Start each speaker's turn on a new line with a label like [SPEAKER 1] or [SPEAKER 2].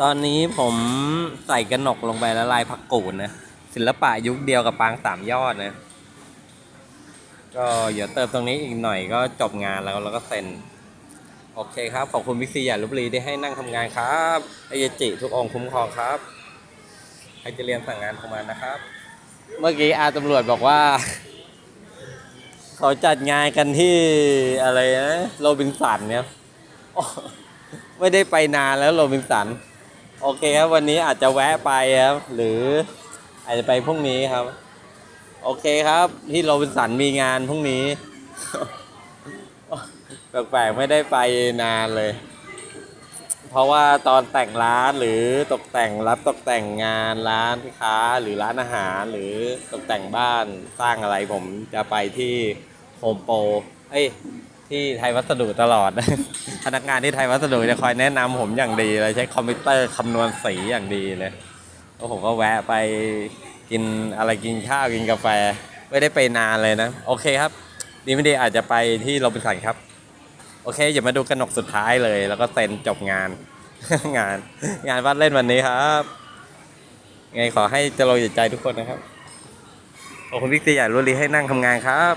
[SPEAKER 1] ตอนนี้ผมใส่กระหนกลงไปแล้วลายผักกูดนะ ศิลปะยุคเดียวกับปางสามยอดนะ ก็เดี๋ยวเติมตรงนี้อีกหน่อยก็จบงานแล้วแล้วก็เซ็น โอเคครับ ขอบคุณวิซียาลุบลีได้ให้นั่งทำงานครับไอเยจิทุกองคุ้มครองครับ ใครจะเรียนสั่งงานเข้ามานะครับ เมื่อกี้อาตำรวจบอกว่า เขาจัดงานกันที่อะไรนะโรบินสันเนี่ยไม่ได้ไปนานแล้วโรบินสัน โอเคครับวันนี้อาจจะแวะไปครับ หรืออาจจะไปพรุ่งนี้ครับ โอเคครับ ที่โรบินสันมีงานพรุ่งนี้ แปลกๆไม่ได้ไปนานเลย เพราะว่าตอนแต่งร้านหรือตกแต่งรับตกแต่งงานร้านค้าหรือร้านอาหารหรือตกแต่งบ้านสร้างอะไรผมจะไปที่โฮมโปรเอ้ย ที่ไทยวัสดุตลอด พนักงานที่ไทยวัสดุจะคอยแนะนำผมอย่างดีเลยใช้คอมพิวเตอร์คำนวณสีอย่างดีเลยแล้วผมก็แวะไปกินอะไรกินข้าวกินกาแฟ ไม่ได้ไปนานเลยนะ โอเคครับ ดีไม่ดีอาจจะไปที่โรบินสันครับ โอเคอย่ามาดูกระหนกสุดท้ายเลย แล้วก็เซ็นจบงาน งาน งานวัดเล่นวันนี้ครับ ไงขอให้เจริญใจทุกคนนะครับขอบคุณพิกซี่ใหญ่รุลีให้นั่งทำงานครับ